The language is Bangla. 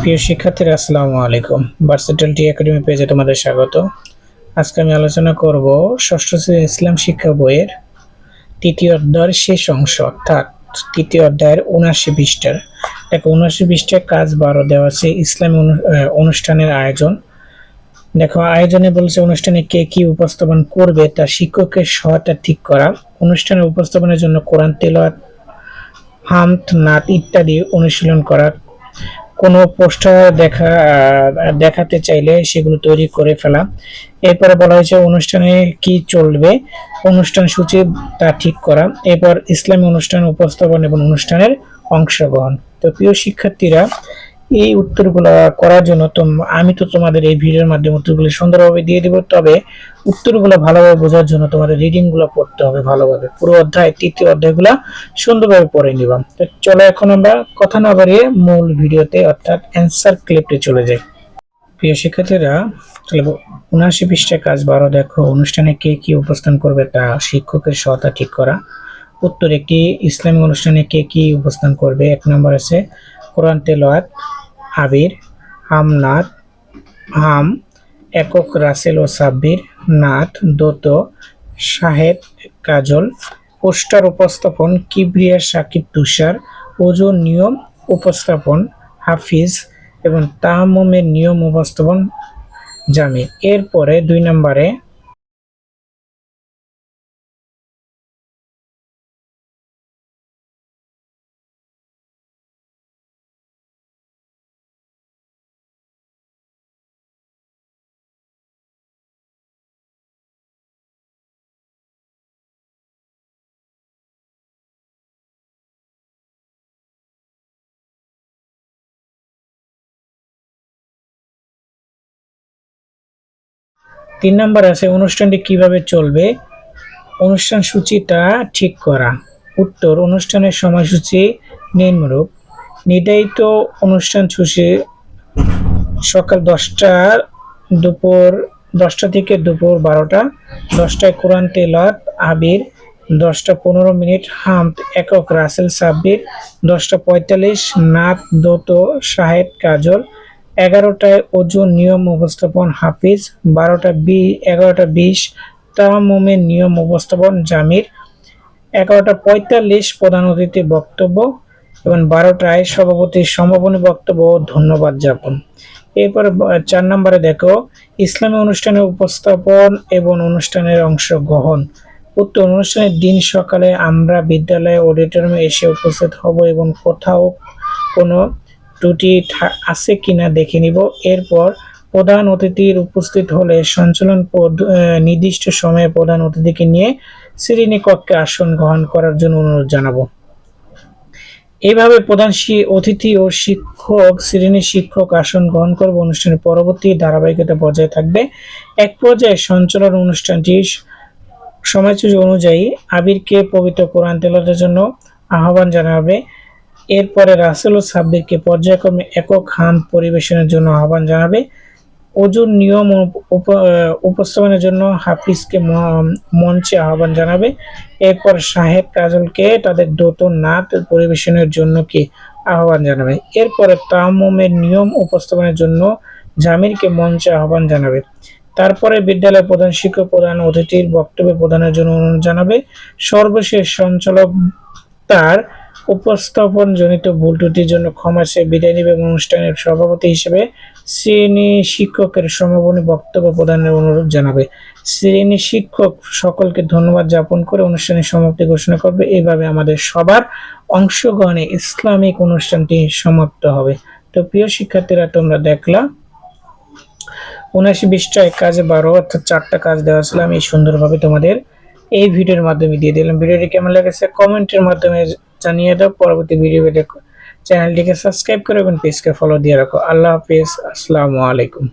প্রিয় শিক্ষার্থীরা, আসসালামু আলাইকুম। ভার্সিটাল টি একাডেমি পেজে তোমাদের স্বাগত। আজকে আমি আলোচনা করব ষষ্ঠ শ্রেণির ইসলাম শিক্ষা বইয়ের তৃতীয় অধ্যায়ের শেষ অংশ, অর্থাৎ তৃতীয় অধ্যায়ের উনআশি পৃষ্ঠার। দেখো, উনআশি পৃষ্ঠায় কাজ বারো দেওয়া আছে, ইসলামী অনুষ্ঠানের আয়োজন। দেখো, আয়োজনে বলছে অনুষ্ঠানে কে কি উপস্থাপন করবে, তা শিক্ষকের সহায়তা ঠিক করা। অনুষ্ঠানের উপস্থাপনের জন্য কোরআন তেলাওয়াত হামদ নাত ইত্যাদি অনুশীলন করা। কোনো পোস্টার দেখা, দেখাতে চাইলে সেগুলো তৈরি করে ফেলা এরপরে বলা হয়েছে অনুষ্ঠানে কি চলবে, অনুষ্ঠান সূচি তা ঠিক করা। এরপর ইসলামী অনুষ্ঠান উপস্থাপন এবং অনুষ্ঠানের অংশগ্রহণ। তো প্রিয় শিক্ষার্থীরা এই উত্তরগুলো করার জন্য তো আমি তো তোমাদের এই ভিডিওর মাধ্যমে উত্তরগুলো সুন্দরভাবে দিয়ে দেবো, তবে উত্তরগুলো ভালোভাবে বোঝার জন্য তোমাদের রিডিংগুলো পড়তে হবে ভালোভাবে। পুরো অধ্যায়, তৃতীয় অধ্যায়গুলো সুন্দরভাবে পড়ে নিবা। তো চলো এখন আমরা কথা না বাড়িয়ে মূল ভিডিওতে, অর্থাৎ অ্যান্সার ক্লিপে চলে যাই। প্রিয় শিক্ষার্থীরা, তাহলে উনআশি পৃষ্ঠায় কাজ বারো, দেখো অনুষ্ঠানে কে কি উপস্থান করবে তা শিক্ষকের সহায়তা ঠিক করা। উত্তর একটি ইসলামী অনুষ্ঠানে কে কি উপস্থান করবে, এক নম্বর আছে কোরআন তেলাওয়াত। আবির হামনাথ হাম, একক রাসেল ও সাব্বির নাথ দোত, শাহেদ, কাজল, পোস্টার উপস্থাপন, কিবরিয়া সাকিব তুষার, ওজন নিয়ম উপস্থাপন, হাফিজ এবং তাহমের নিয়ম উপস্থাপন জামি এরপরে দুই নম্বরে তিন নম্বর আছে, অনুষ্ঠানটি কীভাবে চলবে? অনুষ্ঠান সূচিটা ঠিক করা। উত্তর, অনুষ্ঠানের সময়সূচি নিম্নরূপ। নির্ধারিত অনুষ্ঠান সূচি সকাল দশটা দুপুর দশটা থেকে দুপুর বারোটা, দশটায় কোরআন তেলাত আবির, দশটা পনেরো মিনিট হামদ একক, রাসেল সাব্বির, দশটা পঁয়তাল্লিশ নাত দোত, শাহেদ, কাজল এগারোটায় ওজন নিয়ম উপস্থাপন হাফিজ, বারোটা বি, এগারোটা বিশ তাহমের নিয়ম উপস্থাপন জামির, এগারোটা পঁয়তাল্লিশ প্রধান অতিথি বক্তব্য এবং বারোটায় সভাপতির সমাপনী বক্তব্য ধন্যবাদ জ্ঞাপন। এরপর চার নম্বরে দেখো, ইসলামী অনুষ্ঠানের উপস্থাপন এবং অনুষ্ঠানের অংশগ্রহণ। উত্তর অনুষ্ঠানের দিন সকালে আমরা বিদ্যালয়ে অডিটোরিয়ামে এসে উপস্থিত হব এবং কোথাও কোনো ত্রুটি আছে কিনা দেখে নিব। এরপর প্রধান অতিথির উপস্থিত হলে সঞ্চালন নির্দিষ্ট সময়ে প্রধান অতিথিকে নিয়ে শ্রেণি কক্ষে আসন গ্রহণ করার জন্য অনুরোধ জানাব। এইভাবে প্রধান অতিথি ও শিক্ষক শ্রেণির শিক্ষক আসন গ্রহণ করবে। অনুষ্ঠানের পরবর্তী ধারাবাহিকতা বজায় থাকবে। এক পর্যায়ে সঞ্চালন অনুষ্ঠানটি সময়সূচি অনুযায়ী আবিরকে পবিত্র কোরআন তেলাতের জন্য আহ্বান জানা হবে এরপরে রাসেল ও সাব্বিরকে পর্যায়ক্রমে একক হাম পরিবেশনের জন্য আহ্বান জানাবে। ওজন নিয়ম উপ- উপস্থাপনের জন্য হাফিজকে মঞ্চে আহ্বান জানাবে। এরপর সাহেব কাজলকে তাদের দোত নাত পরিবেশনের জন্য কি আহ্বান জানাবে। এরপরে তামমের নিয়ম উপস্থাপনের জন্য জামিরকে মঞ্চে আহ্বান জানাবে। তারপরে বিদ্যালয়ের প্রধান শিক্ষক, প্রধান অতিথির বক্তব্য প্রদানের জন্য অনুরোধ জানাবে। সর্বশেষ সঞ্চালক তার উপস্থাপন জনিত ভুল ত্রুটির জন্য ক্ষমা চেয়ে বিদায় নেবে এবং অনুষ্ঠানের সভাপতি হিসেবে শ্রেণি শিক্ষকের সমাপনী বক্তব্য প্রদানের অনুরোধ জানাবে। শ্রেণি শিক্ষক সকলকে ধন্যবাদ জ্ঞাপন করে অনুষ্ঠানের সমাপ্তি ঘোষণা করবে। এইভাবে আমাদের সবার অংশগ্রহণে ইসলামিক অনুষ্ঠানটি সমাপ্ত হবে। তো প্রিয় শিক্ষার্থীরা, তোমরা দেখলা উনআশি বিশটায় কাজে বারো অর্থাৎ চারটা কাজ দেওয়া ছিল। এই সুন্দরভাবে তোমাদের এই ভিডিওর মাধ্যমে দিয়ে দিলাম। ভিডিওটি কেমন লেগেছে? কমেন্টের মাধ্যমে জানিয়ে দাও পরবর্তী ভিডিও দেখো। চ্যানেলটিকে সাবস্ক্রাইব করো এবং পেজকে ফলো দিয়ে রাখো। আল্লাহ হাফিজ। আসসালামু আলাইকুম।